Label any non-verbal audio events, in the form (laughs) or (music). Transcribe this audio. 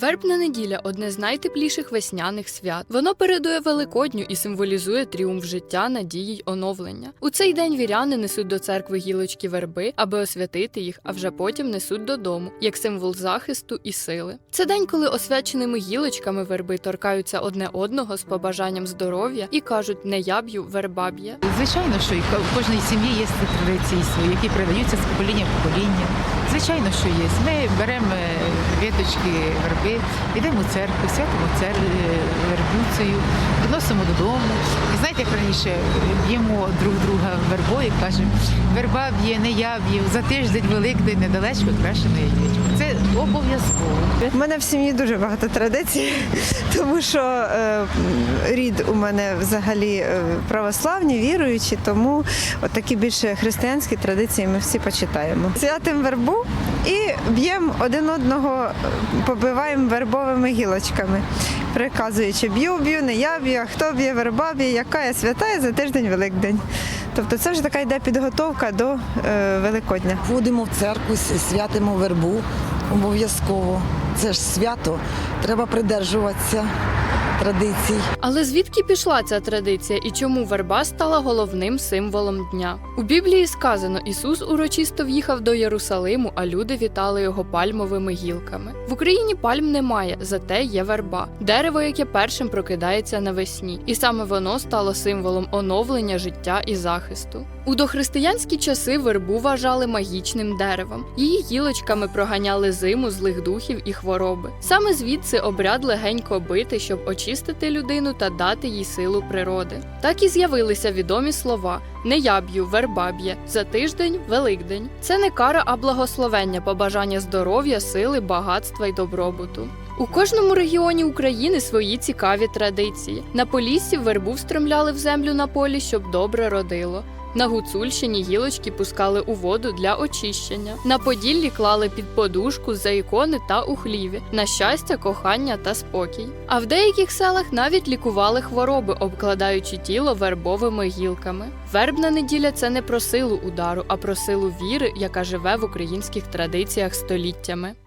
Вербна неділя одне з найтепліших весняних свят. Воно передує Великодню і символізує тріумф життя, надії й оновлення. У цей день віряни несуть до церкви гілочки верби, аби освятити їх, а вже потім несуть додому, як символ захисту і сили. Це день, коли освяченими гілочками верби торкаються одне одного з побажанням здоров'я і кажуть не я б'ю, верба. Звичайно, що в кожній сім'ї є традиції свої, які передаються з покоління в покоління. Звичайно, що є. Ми беремо е, віточки верби, йдемо у церкву, святимо цер... вербуцею, приносимо додому. І знаєте, як раніше б'ємо друг друга вербою, кажемо, верба б'є, не я б'ю, за тиждень, великдень, недалечко крашеної ячмінь. Це обов'язково. У мене в сім'ї дуже багато традицій, (laughs) тому що е, рід у мене взагалі е, православні, віруючі, тому от такі більше християнські традиції ми всі почитаємо. Святим вербу і б'ємо один одного, е, побиваємо вербовими гілочками, приказуючи б'ю, б'ю, не я б'ю, а хто б'є верба б'є, яка я свята, і за тиждень Великдень. Тобто це вже така йде підготовка до е, Великодня. Ходимо в церкву, святимо вербу обов'язково. Це ж свято, треба придержуватися традицій. Але звідки пішла ця традиція і чому верба стала головним символом дня? У Біблії сказано, Ісус урочисто в'їхав до Єрусалиму, а люди вітали його пальмовими гілками. В Україні пальм немає, зате є верба, дерево, яке першим прокидається навесні, і саме воно стало символом оновлення життя і захисту. У дохристиянські часи вербу вважали магічним деревом. Її гілочками проганяли зиму, злих духів і хвороби. Саме звідси обряд легенько бити, щоб очистити людину та дати їй силу природи. Так і з'явилися відомі слова: не я б'ю, верба за тиждень Великдень. Це не кара, а благословення, побажання здоров'я, сили, багатства й добробуту. У кожному регіоні України свої цікаві традиції. На Поліссі вербу встромляли в землю на полі, щоб добре родило. На Гуцульщині гілочки пускали у воду для очищення. На Поділлі клали під подушку за ікони та у хліві, на щастя, кохання та спокій. А в деяких селах навіть лікували хвороби, обкладаючи тіло вербовими гілками. Вербна неділя це не про силу удару, а про силу віри, яка живе в українських традиціях століттями.